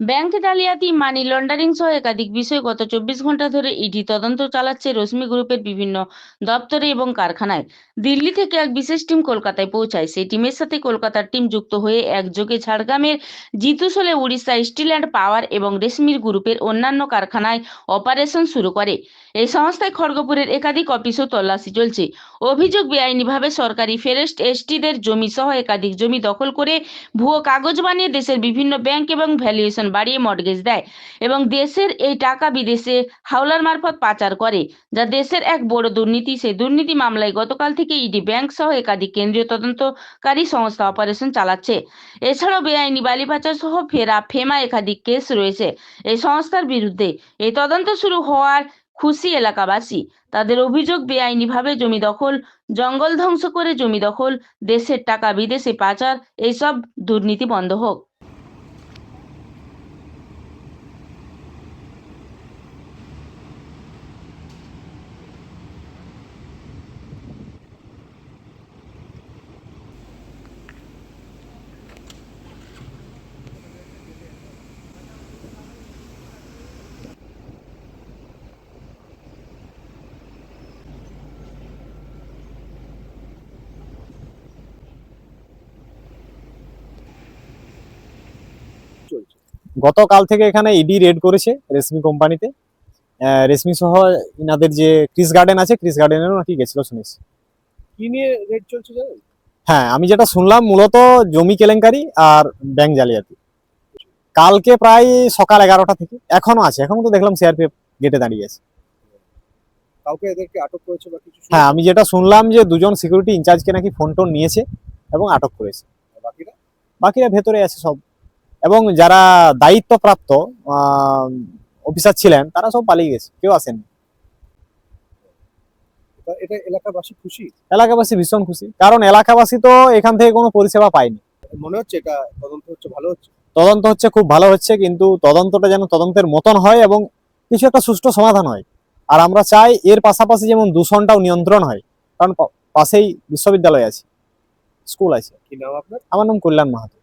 Bank জালিয়াতি money laundering সহ একাধিক বিষয়ে গত চব্বিশ ঘণ্টা ধরে ইডি তদন্ত চালাচ্ছে রশ্মি গ্রুপের বিভিন্ন দপ্তরে এবং কারখানায়। দিল্লি থেকে এক বিশেষ টিম কলকাতায় পৌঁছায়। সেই টিমের সাথে কলকাতার টিম যুক্ত হয়ে একযোগে ঝাড়গ্রামের Jitusole Orissa steel and power এবং রেশমির গ্রুপের অন্যান্য কারখানায় অপারেশন শুরু করে। এই সংস্থায় খড়গপুরের একাধিক অফিসও তল্লাশি চলছে। অভিযোগ বেআইনিভাবে সরকারি ফেরেস্ট এসটিদের জমি সহ একাধিক জমি দখল করে ভুয়ো কাগজ বানিয়ে দেশের বিভিন্ন ব্যাংক এবং ভ্যালুয়েশন বাড়িয়ে মর্টগেজ দেয় এবং দেশের এই টাকা বিদেশে হাওলার মারফত পাচার করে, যা দেশের এক বড় দুর্নীতি। সেই দুর্নীতি মামলায় গতকাল থেকে ইডি ব্যাংক সহ একাধিক কেন্দ্রীয় তদন্তকারী সংস্থা অপারেশন চালাচ্ছে। এছাড়াও বেআইনি বালি পাচার সহ ফেরা, ফেমা একাধিক কেস রয়েছে। এই সংস্থার বিরুদ্ধে এই তদন্ত শুরু হওয়ার খুশি এলাকাবাসী। তাদের অভিযোগ, বেআইনিভাবে জমি দখল, জঙ্গল ধ্বংস করে জমি দখল, দেশের টাকা বিদেশে পাচার, এইসব দুর্নীতি বন্ধ হোক। গতকাল থেকে এখানে ইডি রেড করেছে রেশমি কোম্পানিতে রেশমি সহ ইনাদের যে ক্রিস গার্ডেন আছে ক্রিস গার্ডেনেরও নাকি গেছিল শুনেছি। কি নিয়ে রেট চলছে জানেন? হ্যাঁ আমি যেটা শুনলাম মূলত জমি কেলেঙ্কারি আর ব্যাংক জালিয়াতি। কালকে প্রায় সকাল এগারোটা থেকে এখনও আছে এখনও তো দেখলাম সিআরপিএফ গেটে দাঁড়িয়ে আছে। কাউকে এদেরকে আটক করেছে বা কিছু হ্যাঁ আমি যেটা শুনলাম যে দুজন সিকিউরিটি ইনচার্জকে নাকি ফোন টোন নিয়েছে এবং আটক করেছে? বাকিরা? বাকিরা ভেতরে আছে সব। এবং যারা দায়িত্বপ্রাপ্ত অফিসার ছিলেন তারা সব পালিয়ে গেছে কেউ আসেনি এটা- এলাকাবাসী খুশি? এলাকাবাসী ভীষণ খুশি কারণ এলাকাবাসী তো এখান থেকে কোনো পরিষেবা পায়নি। মনে হচ্ছে এটা তদন্ত হচ্ছে ভালো হচ্ছে? তদন্ত হচ্ছে খুব ভালো হচ্ছে কিন্তু তদন্তটা যেন তদন্তের মতন হয় এবং কিছু একটা সুষ্ঠু সমাধান হয়। আর আমরা চাই এর পাশাপাশি যেমন দূষণটাও নিয়ন্ত্রণ হয় কারণ পাশেই বিশ্ববিদ্যালয় আছে স্কুল আছে। কি নাম আপনার? আমার নাম কল্যাণ মাহাতো।